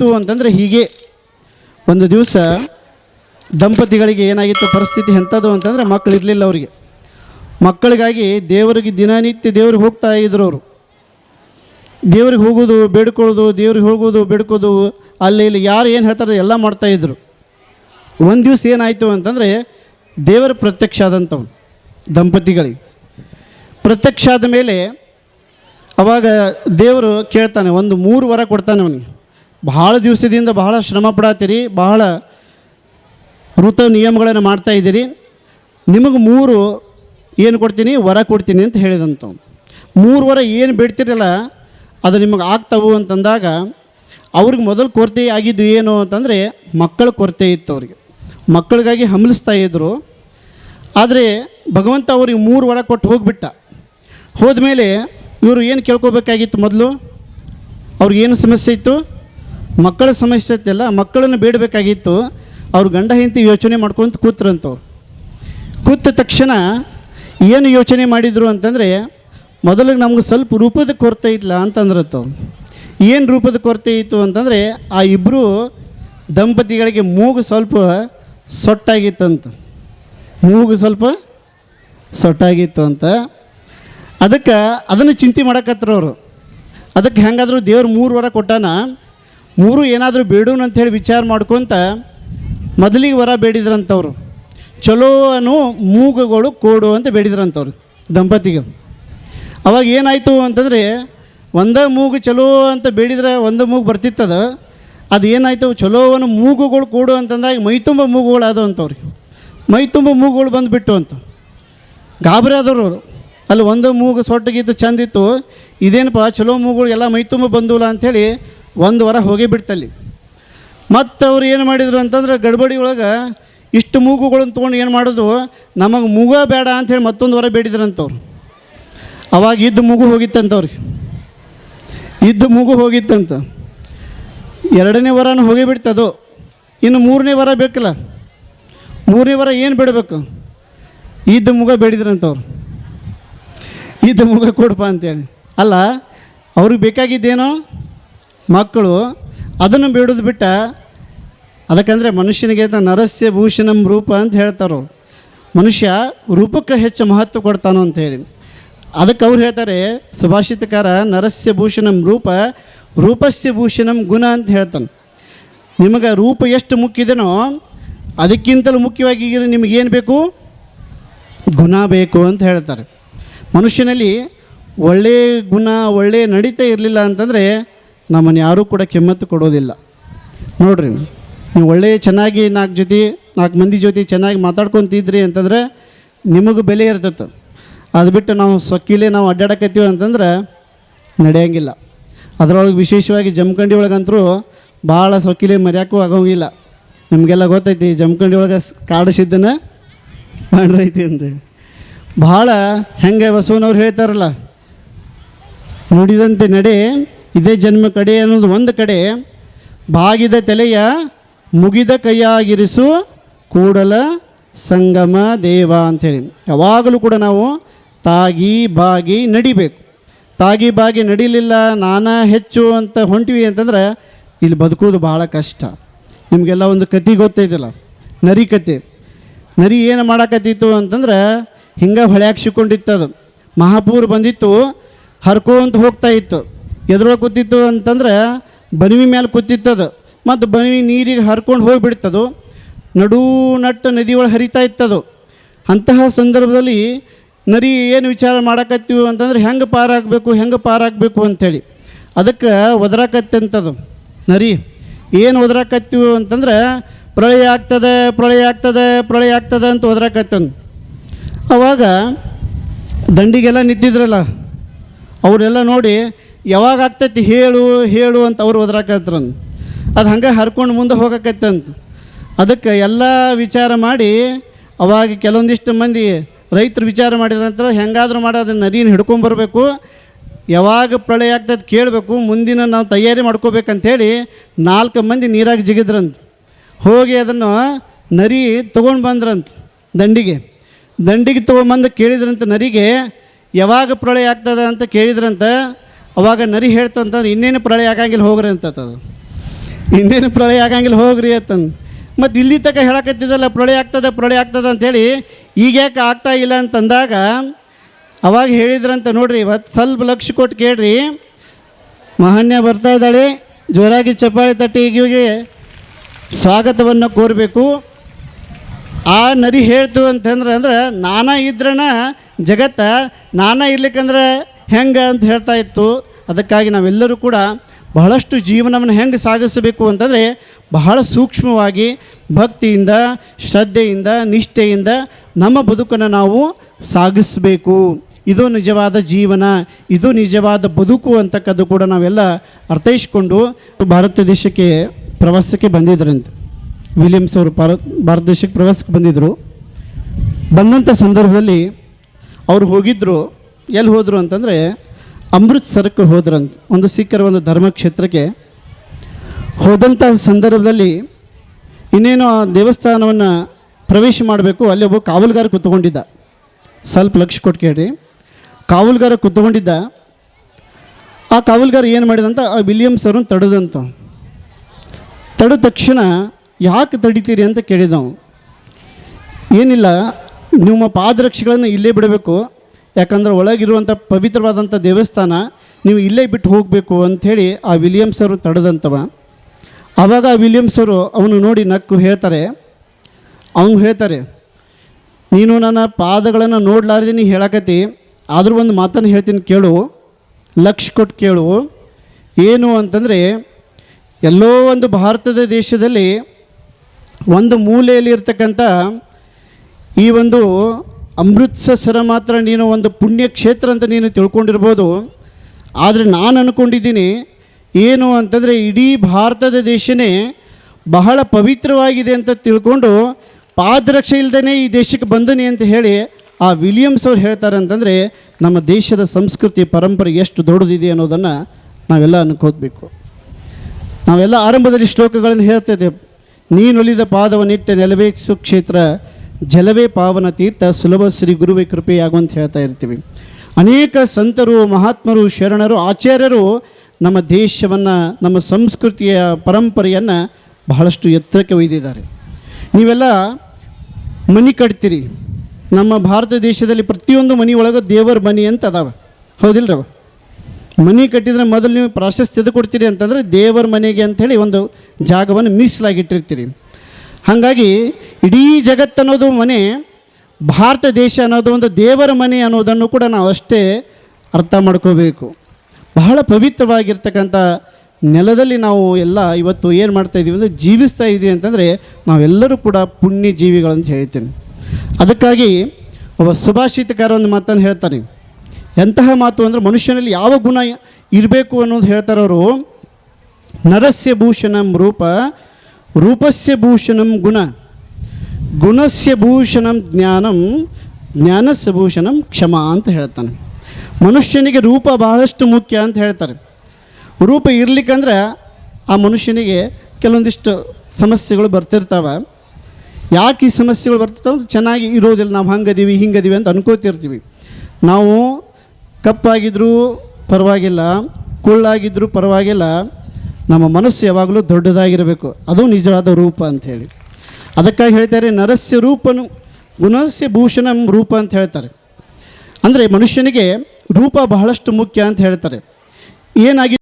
ಏನಾಗಿತ್ತು ಅಂತಂದರೆ ಹೀಗೆ ಒಂದು ದಿವಸ ದಂಪತಿಗಳಿಗೆ ಏನಾಗಿತ್ತು ಪರಿಸ್ಥಿತಿ ಎಂಥದ್ದು ಅಂತಂದರೆ ಮಕ್ಕಳು ಇರಲಿಲ್ಲ ಅವರಿಗೆ. ಮಕ್ಕಳಿಗಾಗಿ ದೇವರಿಗೆ ದಿನನಿತ್ಯ ದೇವ್ರಿಗೆ ಹೋಗ್ತಾ ಇದ್ರು ಅವರು. ದೇವ್ರಿಗೆ ಹೋಗೋದು ಬೇಡ್ಕೊಳ್ಳೋದು, ದೇವ್ರಿಗೆ ಹೋಗೋದು ಬೇಡ್ಕೋದು ಅಲ್ಲಿ ಇಲ್ಲಿ ಯಾರು ಏನು ಹೇಳ್ತಾರೆ ಎಲ್ಲ ಮಾಡ್ತಾಯಿದ್ರು ಒಂದು ದಿವಸ ಏನಾಯಿತು ಅಂತಂದರೆ ದೇವರ ಪ್ರತ್ಯಕ್ಷ ಆದಂಥವು ದಂಪತಿಗಳಿಗೆ. ಪ್ರತ್ಯಕ್ಷ ಆದ ಮೇಲೆ ಅವಾಗ ದೇವರು ಕೇಳ್ತಾನೆ, ಒಂದು ಮೂರು ವರ ಕೊಡ್ತಾನೆ ಅವನಿಗೆ. ಬಹಳ ದಿವಸದಿಂದ ಬಹಳ ಶ್ರಮ ಪಡತ್ತೀರಿ ಬಹಳ ಋತ ನಿಯಮಗಳನ್ನು ಮಾಡ್ತಾ ಇದ್ದೀರಿ. ನಿಮಗೆ ಮೂರು ಏನು ಕೊಡ್ತೀನಿ, ವರ ಕೊಡ್ತೀನಿ ಅಂತ ಹೇಳಿದಂಥ ಮೂರು ವರ ಏನು ಬಿಡ್ತಿರಲ್ಲ, ಅದು ನಿಮಗೆ ಆಗ್ತಾವು ಅಂತಂದಾಗ, ಅವ್ರಿಗೆ ಮೊದಲು ಕೊರತೆ ಆಗಿದ್ದು ಏನು ಅಂತಂದರೆ, ಮಕ್ಕಳ ಕೊರತೆ ಇತ್ತು ಅವ್ರಿಗೆ. ಮಕ್ಕಳಿಗಾಗಿ ಹಂಬಲಿಸ್ತಾ ಇದ್ದರು ಆದರೆ ಭಗವಂತ ಅವ್ರಿಗೆ ಮೂರು ವರ ಕೊಟ್ಟು ಹೋಗಿಬಿಟ್ಟ. ಹೋದ್ಮೇಲೆ ಇವರು ಏನು ಕೇಳ್ಕೋಬೇಕಾಗಿತ್ತು ಮೊದಲು? ಅವ್ರಿಗೆ ಏನು ಸಮಸ್ಯೆ ಇತ್ತು? ಮಕ್ಕಳ ಸಮಸ್ಯೆ ಇತ್ತಲ್ಲ, ಮಕ್ಕಳನ್ನು ಬೇಡಬೇಕಾಗಿತ್ತು. ಅವ್ರ ಗಂಡ ಹೆಂಡತಿ ಯೋಚನೆ ಮಾಡ್ಕೊಂತ ಕೂತ್ರಂತವ್ರು. ಕೂತ ತಕ್ಷಣ ಏನು ಯೋಚನೆ ಮಾಡಿದರು ಅಂತಂದರೆ, ಮೊದಲಿಗೆ ನಮ್ಗೆ ಸ್ವಲ್ಪ ರೂಪದ ಕೊರತೆ ಇಲ್ಲ ಅಂತಂದ್ರತ್ತವ್ರು. ಏನು ರೂಪದ ಕೊರತೆ ಇತ್ತು ಅಂತಂದರೆ, ಆ ಇಬ್ಬರು ದಂಪತಿಗಳಿಗೆ ಮೂಗು ಸ್ವಲ್ಪ ಸೊಟ್ಟಾಗಿತ್ತಂತ. ಮೂಗು ಸ್ವಲ್ಪ ಸೊಟ್ಟಾಗಿತ್ತು ಅಂತ. ಅದಕ್ಕೆ ಅದನ್ನು ಚಿಂತೆ ಮಾಡಕತ್ರ ಅವರು ಅದಕ್ಕೆ ಹೆಂಗಾದರೂ ದೇವ್ರು ಮೂರು ವಾರ ಕೊಟ್ಟಾನ. ಮೂರು ಏನಾದರೂ ಬೇಡೂನು ಅಂಥೇಳಿ ವಿಚಾರ ಮಾಡ್ಕೊತ ಮೊದಲಿಗೆ ವರ ಬೇಡಿದ್ರಂಥವ್ರು ಚಲೋ ಅನು ಮೂಗುಗಳು ಕೋಡು ಅಂತ ಬೇಡಿದ್ರಂಥವ್ರು ದಂಪತಿಗೆ ಅವಾಗ ಏನಾಯಿತು ಅಂತಂದರೆ ಒಂದೇ ಮೂಗು ಚಲೋ ಅಂತ ಬೇಡಿದ್ರೆ ಒಂದು ಮೂಗು ಬರ್ತಿತ್ತದ, ಅದು ಏನಾಯಿತು ಚಲೋವನು ಮೂಗುಗಳು ಕೂಡು ಅಂತಂದಾಗ ಮೈ ತುಂಬ ಮೂಗುಗಳು ಆದವು ಅಂತವ್ರಿಗೆ ಮೈ ತುಂಬ ಮೂಗುಗಳು ಬಂದುಬಿಟ್ಟು ಅಂತ. ಗಾಬರಿ ಆದವರು ಅವರು. ಅಲ್ಲಿ ಒಂದು ಮೂಗು ಸೊಟ್ಟಗಿತ್ತು ಚಂದಿತ್ತು ಇದೇನಪ್ಪ ಚಲೋ ಮೂಗುಗಳು ಎಲ್ಲ ಮೈ ತುಂಬ ಬಂದವಲ್ಲ ಅಂಥೇಳಿ ಒಂದು ವಾರ ಹೋಗೇ ಬಿಡ್ತಲ್ಲಿ. ಮತ್ತು ಅವ್ರು ಏನು ಮಾಡಿದರು ಅಂತಂದ್ರೆ ಗಡ್ಬಡಿ ಒಳಗೆ ಇಷ್ಟು ಮೂಗುಗಳನ್ನು ತೊಗೊಂಡು ಏನು ಮಾಡೋದು ನಮಗೆ ಮೂಗ ಬೇಡ ಅಂಥೇಳಿ ಮತ್ತೊಂದು ವಾರ ಬೇಡಿದ್ರಂತವ್ರು. ಅವಾಗ ಇದ್ದು ಮೂಗು ಹೋಗಿತ್ತಂತವ್ರಿಗೆ. ಇದ್ದು ಮೂಗು ಹೋಗಿತ್ತಂತ. ಎರಡನೇ ವಾರನೂ ಹೋಗೇ ಬಿಡ್ತದು? ಇನ್ನು ಮೂರನೇ ವಾರ ಬೇಕಲ್ಲ. ಮೂರನೇ ವಾರ ಏನು ಬಿಡಬೇಕು? ಇದ್ದ ಮುಗ ಬೇಡಿದ್ರಂತವ್ರು. ಇದ್ದ ಮುಗ ಕೊಡಪ್ಪ ಅಂತೇಳಿ. ಅಲ್ಲ, ಅವ್ರಿಗೆ ಬೇಕಾಗಿದ್ದೇನೋ? ಮಕ್ಕಳು ಅದನ್ನು ಬಿಡೋದು ಬಿಟ್ಟ ಅದಕ್ಕಂದರೆ ಮನುಷ್ಯನಿಗೆ ನರಸ್ಯ ಭೂಷಣಂ ರೂಪ ಅಂತ ಹೇಳ್ತಾರೆ. ಮನುಷ್ಯ ರೂಪಕ್ಕೆ ಹೆಚ್ಚು ಮಹತ್ವ ಕೊಡ್ತಾನೋ ಅಂತ ಹೇಳಿ. ಅದಕ್ಕೆ ಅವ್ರು ಹೇಳ್ತಾರೆ, ಸುಭಾಷಿತಕಾರ ನರಸ್ಯ ಭೂಷಣಂ ರೂಪ, ರೂಪಸ್ಯ ಭೂಷಣಂ ಗುಣ ಅಂತ ಹೇಳ್ತಾನೆ. ನಿಮಗೆ ರೂಪ ಎಷ್ಟು ಮುಖ್ಯದೇನೋ ಅದಕ್ಕಿಂತಲೂ ಮುಖ್ಯವಾಗಿ ನಿಮಗೇನು ಬೇಕು? ಗುಣ ಬೇಕು ಅಂತ ಹೇಳ್ತಾರೆ. ಮನುಷ್ಯನಲ್ಲಿ ಒಳ್ಳೆಯ ಗುಣ ಒಳ್ಳೆಯ ನಡೀತಾ ಇರಲಿಲ್ಲ ಅಂತಂದರೆ ನಮ್ಮನ್ನು ಯಾರೂ ಕೂಡ ಕೆಮ್ಮತ್ತು ಕೊಡೋದಿಲ್ಲ. ನೋಡ್ರಿ, ನೀವು ಒಳ್ಳೆಯ ಚೆನ್ನಾಗಿ ನಾಲ್ಕು ಜೊತೆ, ನಾಲ್ಕು ಮಂದಿ ಜೊತೆ ಚೆನ್ನಾಗಿ ಮಾತಾಡ್ಕೊತಿದ್ರಿ ಅಂತಂದ್ರೆ ನಿಮಗೆ ಬೆಲೆ ಇರ್ತೈತೆ. ಅದು ಬಿಟ್ಟು ನಾವು ಸೊಕ್ಕಿಲೆ ನಾವು ಅಡ್ಡಾಡಕತ್ತೀವಿ ಅಂತಂದ್ರೆ ನಡೆಯಂಗಿಲ್ಲ. ಅದರೊಳಗೆ ವಿಶೇಷವಾಗಿ ಜಮಖಂಡಿ ಒಳಗಂತರೂ ಭಾಳ ಸೊಕ್ಕಿಲೆ ಮರ್ಯಾಕೂ ಆಗೋಂಗಿಲ್ಲ. ನಿಮಗೆಲ್ಲ ಗೊತ್ತೈತಿ, ಜಮಖಂಡಿ ಒಳಗೆ ಸ್- ಕಾಡು ಸಿದ್ದನ ಮಾಡ್ರೈತಿ ಅಂತ. ಭಾಳ ಹೆಂಗೆ ಬಸವನವ್ರು ಹೇಳ್ತಾರಲ್ಲ, ನುಡಿದಂತೆ ನಡೆ ಇದೇ ಜನ್ಮ ಕಡೆ ಅನ್ನೋದು ಒಂದು ಕಡೆ, ಬಾಗಿದ ತಲೆಯ ಮುಗಿದ ಕೈಯಾಗಿರಿಸು ಕೂಡಲ ಸಂಗಮ ದೇವ ಅಂಥೇಳಿ. ಯಾವಾಗಲೂ ಕೂಡ ನಾವು ತಾಗಿ ಬಾಗಿ ನಡಿಬೇಕು. ತಾಗಿ ಬಾಗಿ ನಡಿಲಿಲ್ಲ, ನಾನಾ ಹೆಚ್ಚು ಅಂತ ಹೊಂಟಿವಿ ಅಂತಂದ್ರೆ ಇಲ್ಲಿ ಬದುಕೋದು ಭಾಳ ಕಷ್ಟ. ನಿಮಗೆಲ್ಲ ಒಂದು ಕತೆ ಗೊತ್ತೈತಲ್ಲ, ನರಿ ಕತೆ ನರಿ ಏನು ಮಾಡಕತ್ತಿತ್ತು ಅಂತಂದ್ರೆ ಹಿಂಗೆ ಹೊಳ್ಯಾಕ ಅದು. ಮಹಾಪೂರ್ ಬಂದಿತ್ತು ಹರ್ಕೊಂತ ಹೋಗ್ತಾ ಇತ್ತು. ಎದ್ರೊಳಗೆ ಕೂತಿತ್ತು ಅಂತಂದ್ರೆ ಬನಿವಿ ಮೇಲೆ ಕೂತಿತ್ತದು ಮತ್ತು ಬನಿವಿ ನೀರಿಗೆ ಹರ್ಕೊಂಡು ಹೋಗಿಬಿಡ್ತದು. ನಡೂ ನಟ್ಟು ನದಿಯೊಳಗೆ ಹರಿತಾ ಇತ್ತದು. ಅಂತಹ ಸಂದರ್ಭದಲ್ಲಿ ನರಿ ಏನು ವಿಚಾರ ಮಾಡಕತ್ತೀವಿ ಅಂತಂದ್ರೆ ಹೆಂಗೆ ಪಾರಾಗಬೇಕು ಹೆಂಗೆ ಪಾರಾಗಬೇಕು ಅಂಥೇಳಿ ಅದಕ್ಕೆ ಒದರಾಕತ್ತಂಥದ್ದು ನರಿ. ಏನು ಒದರಾಕತ್ತೀವಿ ಅಂತಂದ್ರೆ ಪ್ರಳಯ ಆಗ್ತದೆ ಪ್ರಳಯ ಆಗ್ತದೆ ಪ್ರಳಯ ಆಗ್ತದೆ ಅಂತ ಒದರಾಕತ್ತಂದು. ಅವಾಗ ದಂಡಿಗೆಲ್ಲ ನಿಂತಿದ್ರಲ್ಲ. ಅವರೆಲ್ಲ ನೋಡಿ ಯಾವಾಗ ಆಗ್ತೈತಿ ಹೇಳು ಹೇಳು ಅಂತ ಅವ್ರು ಒದ್ರಾಕತ್ರಂತ. ಅದು ಹಂಗೆ ಹರ್ಕೊಂಡು ಮುಂದೆ ಹೋಗಕತ್ತಂತ ಅದಕ್ಕೆ ಎಲ್ಲ ವಿಚಾರ ಮಾಡಿ ಅವಾಗ ಕೆಲವೊಂದಿಷ್ಟು ಮಂದಿ ರೈತರು ವಿಚಾರ ಮಾಡಿದ ನಂತರ ಹೆಂಗಾದ್ರೂ ಮಾಡಿ, ಅದನ್ನು ನದಿನ ಹಿಡ್ಕೊಂಬರ್ಬೇಕು ಯಾವಾಗ ಪ್ರಳಯ ಆಗ್ತದೆ ಕೇಳಬೇಕು, ಮುಂದಿನ ನಾವು ತಯಾರಿ ಮಾಡ್ಕೋಬೇಕಂಥೇಳಿ ನಾಲ್ಕು ಮಂದಿ ನೀರಾಗಿ ಜಿಗಿದ್ರಂತ. ಹೋಗಿ ಅದನ್ನು ನರಿ ತೊಗೊಂಡು ಬಂದ್ರಂತ ದಂಡಿಗೆ. ದಂಡಿಗೆ ತೊಗೊಂಬಂದು ಕೇಳಿದ್ರಂತ ನರಿಗೆ ಯಾವಾಗ ಪ್ರಳಯ ಆಗ್ತದೆ ಅಂತ ಕೇಳಿದ್ರಂತ ಅವಾಗ ನರಿ ಹೇಳ್ತಂತಂದ್ರೆ ಇನ್ನೇನು ಪ್ರಳಯ ಆಗಂಗಿಲ್ಲ ಹೋಗ್ರಿ ಅಂತದು ಇನ್ನೇನು ಪ್ರಳಯ ಆಗಂಗಿಲ್ಲ ಹೋಗ್ರಿ ಅಂತಂದು. ಮತ್ತು ಇಲ್ಲಿ ತನಕ ಹೇಳಕತ್ತಿದ್ದಲ್ಲ, ಪ್ರಳಯ ಆಗ್ತದೆ ಪ್ರಳಯ ಆಗ್ತದೆ ಅಂಥೇಳಿ ಈಗ ಯಾಕೆ ಆಗ್ತಾ ಇಲ್ಲ ಅಂತಂದಾಗ, ಅವಾಗ ಹೇಳಿದ್ರಂತ ನೋಡ್ರಿ ಇವತ್ತು ಸ್ವಲ್ಪ ಲಕ್ಷ ಕೊಟ್ಟು ಕೇಳ್ರಿ. ಮಹಾನ್ಯ ಬರ್ತಾ ಇದ್ದಾಳೆ, ಜೋರಾಗಿ ಚಪ್ಪಾಳೆ ತಟ್ಟಿ ಈಗಿಗೆ ಸ್ವಾಗತವನ್ನು ಕೋರಬೇಕು. ಆ ನರಿ ಹೇಳ್ತು ಅಂತಂದ್ರೆ, ಅಂದ್ರೆ ನಾನಾ ಇದ್ರನ ಜಗತ್ತ ನಾನಾ ಇರ್ಲಿಕ್ಕಂದ್ರೆ ಹೆಂಗೆ ಅಂತ ಹೇಳ್ತಾ ಇತ್ತು. ಅದಕ್ಕಾಗಿ ನಾವೆಲ್ಲರೂ ಕೂಡ ಬಹಳಷ್ಟು ಜೀವನವನ್ನು ಹೆಂಗೆ ಸಾಗಿಸಬೇಕು ಅಂತಂದರೆ ಬಹಳ ಸೂಕ್ಷ್ಮವಾಗಿ ಭಕ್ತಿಯಿಂದ, ಶ್ರದ್ಧೆಯಿಂದ, ನಿಷ್ಠೆಯಿಂದ ನಮ್ಮ ಬದುಕನ್ನು ನಾವು ಸಾಗಿಸಬೇಕು. ಇದು ನಿಜವಾದ ಜೀವನ, ಇದು ನಿಜವಾದ ಬದುಕು ಅಂತಕ್ಕದ್ದು ಕೂಡ ನಾವೆಲ್ಲ ಅರ್ಥೈಸ್ಕೊಂಡು ಭಾರತ ದೇಶಕ್ಕೆ ಪ್ರವಾಸಕ್ಕೆ ಬಂದಿದ್ರಂತೆ. ವಿಲಿಯಮ್ಸ್ ಅವರು ಭಾರತ ಭಾರತ ದೇಶಕ್ಕೆ ಪ್ರವಾಸಕ್ಕೆ ಬಂದಿದ್ದರು. ಬಂದಂಥ ಸಂದರ್ಭದಲ್ಲಿ ಅವ್ರು ಹೋಗಿದ್ದರು ಎಲ್ಲಿ ಹೋದರು ಅಂತಂದರೆ ಅಮೃತ್ಸರಕ್ಕೆ ಹೋದ್ರಂತ ಒಂದು ಸಿಕ್ಕರ ಒಂದು ಧರ್ಮಕ್ಷೇತ್ರಕ್ಕೆ ಹೋದಂಥ ಸಂದರ್ಭದಲ್ಲಿ ಇನ್ನೇನು ಆ ದೇವಸ್ಥಾನವನ್ನು ಪ್ರವೇಶ ಮಾಡಬೇಕು, ಅಲ್ಲಿ ಒಬ್ಬ ಕಾವಲುಗಾರ ಕೂತ್ಕೊಂಡಿದ್ದ. ಸ್ವಲ್ಪ ಲಕ್ಷ ಕೊಟ್ಟು ಕೇಳಿ ಕಾವಲುಗಾರ ಕೂತ್ಕೊಂಡಿದ್ದ. ಆ ಕಾವಲುಗಾರ ಏನು ಮಾಡಿದಂತ, ಆ ವಿಲಿಯಮ್ಸ್ ಅವ್ರನ್ನ ತಡೆದಂತ. ತಡೆದ ತಕ್ಷಣ ಯಾಕೆ ತಡಿತೀರಿ ಅಂತ ಕೇಳಿದವು. ಏನಿಲ್ಲ, ನಿಮ್ಮ ಪಾದರಕ್ಷೆಗಳನ್ನು ಇಲ್ಲೇ ಬಿಡಬೇಕು. ಯಾಕಂದ್ರೆ ಒಳಗಿರುವಂಥ ಪವಿತ್ರವಾದಂಥ ದೇವಸ್ಥಾನ ನೀವು ಇಲ್ಲೇ ಬಿಟ್ಟು ಹೋಗಬೇಕು ಅಂಥೇಳಿ ಆ ವಿಲಿಯಮ್ಸ್ ಅವರು ತಡೆದಂತವ ಆವಾಗ ಆ ವಿಲಿಯಮ್ಸ್ ಅವರು ಅವನು ನೋಡಿ ನಕ್ಕು ಹೇಳ್ತಾರೆ, ಅವನು ಹೇಳ್ತಾರೆ, ನೀನು ನನ್ನ ಪಾದಗಳನ್ನು ನೋಡ್ಲಾರ್ದೆ ನೀ ಹೇಳಕತಿ ಆದರೂ ಒಂದು ಮಾತನ್ನು ಹೇಳ್ತೀನಿ ಕೇಳು, ಲಕ್ಷ ಕೊಟ್ಟು ಕೇಳು. ಏನು ಅಂತಂದರೆ, ಎಲ್ಲೋ ಒಂದು ಭಾರತದ ದೇಶದಲ್ಲಿ ಒಂದು ಮೂಲೆಯಲ್ಲಿರ್ತಕ್ಕಂಥ ಈ ಒಂದು ಅಮೃತ್ಸರ ಮಾತ್ರ ನೀನು ಒಂದು ಪುಣ್ಯಕ್ಷೇತ್ರ ಅಂತ ನೀನು ತಿಳ್ಕೊಂಡಿರ್ಬೋದು. ಆದರೆ ನಾನು ಅಂದ್ಕೊಂಡಿದ್ದೀನಿ ಏನು ಅಂತಂದರೆ ಇಡೀ ಭಾರತದ ದೇಶನೇ ಬಹಳ ಪವಿತ್ರವಾಗಿದೆ ಅಂತ ತಿಳ್ಕೊಂಡು ಪಾದರಕ್ಷೆ ಇಲ್ಲದೇ ಈ ದೇಶಕ್ಕೆ ಬಂದನಿ ಅಂತ ಹೇಳಿ ಆ ವಿಲಿಯಮ್ಸ್ ಅವ್ರು ಹೇಳ್ತಾರೆ ಅಂತಂದರೆ ನಮ್ಮ ದೇಶದ ಸಂಸ್ಕೃತಿ ಪರಂಪರೆ ಎಷ್ಟು ದೊಡ್ಡದಿದೆ ಅನ್ನೋದನ್ನು ನಾವೆಲ್ಲ ಅನ್ಕೋಬೇಕು. ನಾವೆಲ್ಲ ಆರಂಭದಲ್ಲಿ ಶ್ಲೋಕಗಳನ್ನು ಹೇಳ್ತಾ ಇದ್ದೇವೆ. ನೀನೊಲಿದ ಪಾದವನ್ನಿಟ್ಟ ನೆಲವೇ ಸುಕ್ಷೇತ್ರ ಜಲವೇ ಪಾವನ ತೀರ್ಥ, ಸುಲಭ ಶ್ರೀ ಗುರುವೇ ಕೃಪೆಯಾಗುವಂತ ಹೇಳ್ತಾ ಇರ್ತೀವಿ. ಅನೇಕ ಸಂತರು, ಮಹಾತ್ಮರು, ಶರಣರು, ಆಚಾರ್ಯರು ನಮ್ಮ ದೇಶವನ್ನು, ನಮ್ಮ ಸಂಸ್ಕೃತಿಯ ಪರಂಪರೆಯನ್ನು ಬಹಳಷ್ಟು ಎತ್ತರಕ್ಕೆ ಒಯ್ದಿದ್ದಾರೆ. ನೀವೆಲ್ಲ ಮನೆ ಕಟ್ತೀರಿ. ನಮ್ಮ ಭಾರತ ದೇಶದಲ್ಲಿ ಪ್ರತಿಯೊಂದು ಮನೆ ಒಳಗೆ ದೇವರ ಮನೆ ಅಂತ ಅದಾವ. ಹೌದಿಲ್ರವ ಮನೆ ಕಟ್ಟಿದ್ರೆ ಮೊದಲು ನೀವು ಪ್ರಾಶಸ್ತ್ಯದ ಕೊಡ್ತೀರಿ ಅಂತಂದರೆ ದೇವರ ಮನೆಗೆ ಅಂಥೇಳಿ ಒಂದು ಜಾಗವನ್ನು ಮೀಸಲಾಗಿಟ್ಟಿರ್ತೀರಿ. ಹಾಗಾಗಿ ಇಡೀ ಜಗತ್ತು ಅನ್ನೋದು ಮನೆ, ಭಾರತ ದೇಶ ಅನ್ನೋದು ಒಂದು ದೇವರ ಮನೆ ಅನ್ನೋದನ್ನು ಕೂಡ ನಾವು ಅಷ್ಟೇ ಅರ್ಥ ಮಾಡ್ಕೋಬೇಕು. ಬಹಳ ಪವಿತ್ರವಾಗಿರ್ತಕ್ಕಂಥ ನೆಲದಲ್ಲಿ ನಾವು ಎಲ್ಲ ಇವತ್ತು ಏನು ಮಾಡ್ತಾ ಇದ್ದೀವಿ ಅಂದರೆ ಜೀವಿಸ್ತಾ ಇದ್ದೀವಿ ಅಂತಂದರೆ ನಾವೆಲ್ಲರೂ ಕೂಡ ಪುಣ್ಯ ಜೀವಿಗಳಂತ ಹೇಳ್ತೀನಿ. ಅದಕ್ಕಾಗಿ ಒಬ್ಬ ಸುಭಾಷಿತಕಾರ ಒಂದು ಮಾತನ್ನು ಹೇಳ್ತಾನೆ. ಎಂತಹ ಮಾತು ಅಂದರೆ ಮನುಷ್ಯನಲ್ಲಿ ಯಾವ ಗುಣ ಇರಬೇಕು ಅನ್ನೋದು ಹೇಳ್ತಾರೆ ಅವರು ರೂಪ ರೂಪಸ್ಯ ಭೂಷಣಂ ಗುಣ, ಗುಣಸ್ಯ ಭೂಷಣಂ ಜ್ಞಾನಂ, ಜ್ಞಾನಸ್ಯ ಭೂಷಣಂ ಕ್ಷಮ ಅಂತ ಹೇಳ್ತಾನೆ. ಮನುಷ್ಯನಿಗೆ ರೂಪ ಬಹಳಷ್ಟು ಮುಖ್ಯ ಅಂತ ಹೇಳ್ತಾರೆ. ರೂಪ ಇರ್ಲಿಕ್ಕಂದ್ರೆ ಆ ಮನುಷ್ಯನಿಗೆ ಕೆಲವೊಂದಿಷ್ಟು ಸಮಸ್ಯೆಗಳು ಬರ್ತಿರ್ತಾವೆ. ಯಾಕೆ ಈ ಸಮಸ್ಯೆಗಳು ಬರ್ತಿರ್ತಾವೆ? ಚೆನ್ನಾಗಿ ಇರೋದಿಲ್ಲ, ನಾವು ಹಂಗದೀವಿ, ಹಿಂಗದೀವಿ ಅಂತ ಅನ್ಕೋತಿರ್ತೀವಿ. ನಾವು ಕಪ್ಪಾಗಿದ್ರೂ ಪರವಾಗಿಲ್ಲ, ಕುಳ್ಳಾಗಿದ್ರೂ ಪರವಾಗಿಲ್ಲ ನಮ್ಮ ಮನಸ್ಸು ಯಾವಾಗಲೂ ದೊಡ್ಡದಾಗಿರಬೇಕು. ಅದು ನಿಜವಾದ ರೂಪ ಅಂಥೇಳಿ ಅದಕ್ಕಾಗಿ ಹೇಳ್ತಾರೆ, ನರಸ್ಯ ರೂಪನು ಗುಣಸ್ಯ ಭೂಷಣಂ ರೂಪ ಅಂತ ಹೇಳ್ತಾರೆ. ಅಂದರೆ ಮನುಷ್ಯನಿಗೆ ರೂಪ ಬಹಳಷ್ಟು ಮುಖ್ಯ ಅಂತ ಹೇಳ್ತಾರೆ. ಏನಾಗಿ